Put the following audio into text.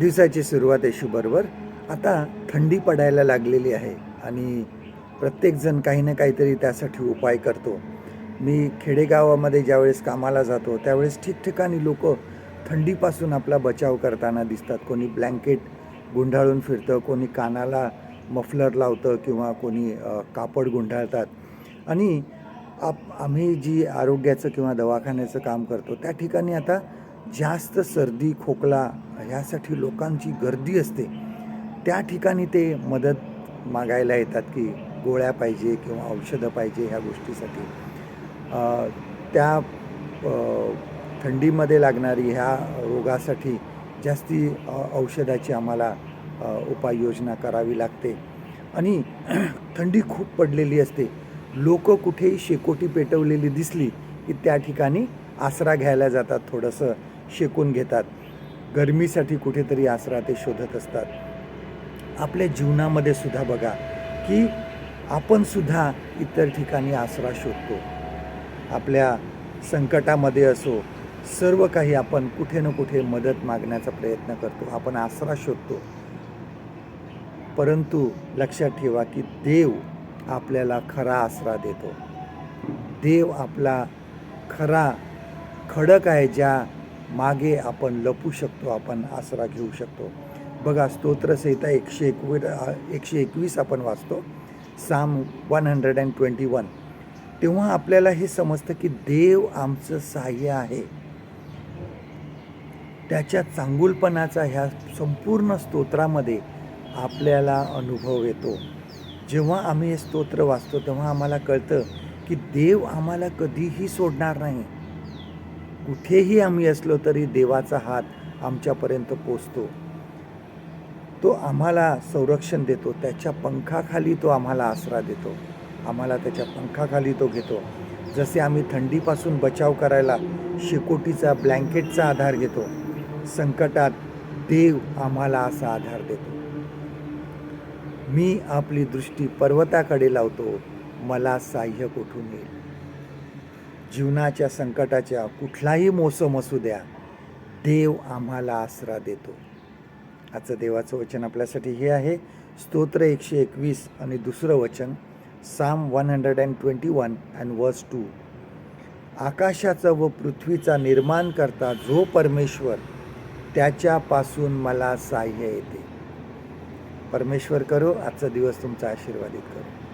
दिवसाची सुरुवात येशूबरोबर बरोबर आता थंडी पडायला लागलेली आहे आणि प्रत्येकजण काही ना काहीतरी त्यासाठी उपाय करतो. मी खेडेगावामध्ये ज्यावेळेस कामाला जातो त्यावेळेस ठिकठिकाणी लोक थंडीपासून आपला बचाव करताना दिसतात. कोणी ब्लँकेट गुंडाळून फिरतं कोणी कानाला मफलर लावतं किंवा कोणी कापड गुंडाळतात. आणि आप आम्ही जी आरोग्याचं किंवा दवाखान्याचं काम करतो त्या ठिकाणी आता जास्त सर्दी खोकला ह्यासाठी लोकांची गर्दी असते. त्या ठिकाणी ते मदत मागायला येतात की गोळ्या पाहिजे किंवा औषधं पाहिजे ह्या गोष्टीसाठी. त्या थंडीमध्ये लागणारी ह्या रोगासाठी जास्ती औषधाची आम्हाला उपाययोजना करावी लागते. आणि थंडी खूप पडलेली असते. लोक कुठेही शेकोटी पेटवलेली दिसली की त्या ठिकाणी आसरा घ्यायला जातात थोडंसं. शेकून घेतात. गरमीसाठी कुठेतरी आसरा ते शोधत असतात. आपल्या जीवनामध्ये सुद्धा बघा की आपण सुद्धा इतर ठिकाणी आसरा शोधतो. आपल्या संकटामध्ये असो सर्व काही आपण कुठे ना कुठे मदत मागण्याचा प्रयत्न करतो आपण आसरा शोधतो. परंतु लक्षात ठेवा की देव आपल्याला खरा आसरा देतो. देव आपला खरा खडक आहे ज्या मागे आपण लपू शकतो आपण आसरा घेऊ शकतो. बघा स्तोत्रसहिता एकशे एकवीस एकशे एकवीस आपण वाचतो. साम one hundred and twenty one तेव्हा आपल्याला हे समजतं की देव आमचं सहाय्य आहे. त्याच्या चांगुलपणाचा ह्या संपूर्ण स्तोत्रामध्ये आपल्याला अनुभव येतो. जेव्हा आम्ही हे स्तोत्र वाचतो तेव्हा आम्हाला कळतं की देव आम्हाला कधीही सोडणार नाही. कुठेही आम्ही असलो तरी देवाचा हात आमच्यापर्यंत पोचतो. तो आम्हाला संरक्षण देतो. त्याच्या पंखाखाली तो आम्हाला आसरा देतो. आम्हाला त्याच्या पंखाखाली तो घेतो. जसे आम्ही थंडीपासून बचाव करायला शेकोटीचा ब्लँकेटचा आधार घेतो संकटात देव आम्हाला असा आधार देतो. मी आपली दृष्टी पर्वताकडे लावतो. मला साह्य कुठून येईल? जीवनाच्या संकटाच्या कुठलाही मोसम असू द्या देव आम्हाला आसरा देतो. आजचं देवाचं वचन आपल्यासाठी हे आहे. स्तोत्र एकशे एकवीस आणि दुसरं वचन psalm one hundred and twenty one and verse two आकाशाचा व पृथ्वीचा निर्माण करता जो परमेश्वर त्याच्यापासून मला साह्य येते. परमेश्वर करो आजचा दिवस तुमचा आशीर्वादित करो.